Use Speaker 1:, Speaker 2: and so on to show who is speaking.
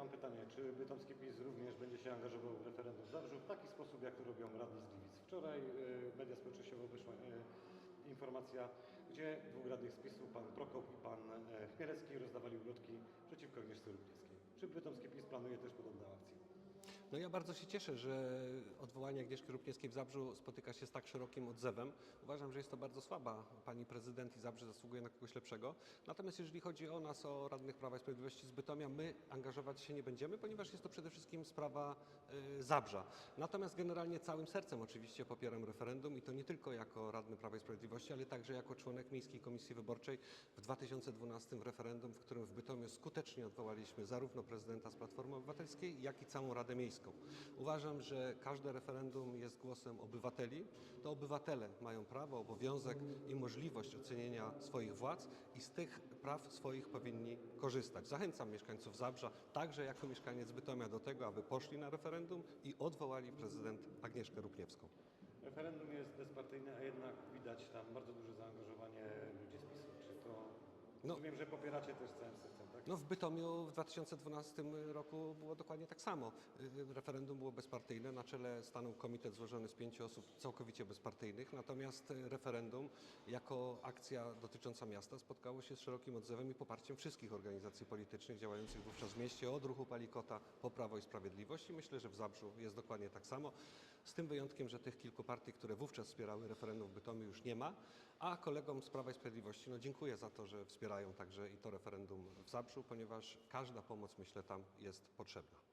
Speaker 1: mam pytanie, czy bytomski PiS również będzie się angażował w referendum w Zabrzu w taki sposób, jak to robią radni z Gliwic? Wczoraj y, media społecznościowe wyszła y, informacja, gdzie dwóch radnych z PiSu, pan Prokop i pan Chmielecki rozdawali ulotki przeciwko Agnieszce Rudniewskiej. Czy bytomski PiS planuje też podobną akcję?
Speaker 2: No ja bardzo się cieszę, że odwołanie Agnieszki Rupniewskiej w Zabrzu spotyka się z tak szerokim odzewem. Uważam, że jest to bardzo słaba pani prezydent i Zabrze zasługuje na kogoś lepszego. Natomiast jeżeli chodzi o nas, o radnych Prawa i Sprawiedliwości z Bytomia, my angażować się nie będziemy, ponieważ jest to przede wszystkim sprawa y, Zabrza. Natomiast generalnie całym sercem oczywiście popieram referendum i to nie tylko jako radny Prawa i Sprawiedliwości, ale także jako członek Miejskiej Komisji Wyborczej w 2012 referendum, w którym w Bytomiu skutecznie odwołaliśmy zarówno prezydenta z Platformy Obywatelskiej, jak i całą Radę Miejską. Uważam, że każde referendum jest głosem obywateli. To obywatele mają prawo, obowiązek i możliwość ocenienia swoich władz i z tych praw swoich powinni korzystać. Zachęcam mieszkańców Zabrza, także jako mieszkaniec Bytomia do tego, aby poszli na referendum i odwołali prezydent Agnieszkę Rupniewską.
Speaker 1: Referendum jest bezpartyjne, a jednak widać tam bardzo duże zaangażowanie ludzi z PiSu. Czy to...
Speaker 2: No.
Speaker 1: Rozumiem, że popieracie też całym sercem, tak?
Speaker 2: No w Bytomiu w 2012 roku było dokładnie tak samo. Y, Referendum było bezpartyjne, na czele stanął komitet złożony z pięciu osób całkowicie bezpartyjnych, natomiast y, referendum jako akcja dotycząca miasta spotkało się z szerokim odzewem i poparciem wszystkich organizacji politycznych działających wówczas w mieście, od ruchu Palikota po Prawo i Sprawiedliwość i myślę, że w Zabrzu jest dokładnie tak samo, z tym wyjątkiem, że tych kilku partii, które wówczas wspierały referendum w Bytomiu już nie ma, a kolegom z Prawa i Sprawiedliwości no dziękuję za to, że wspierają także i to referendum w Zabrzu, ponieważ każda pomoc myślę tam jest potrzebna.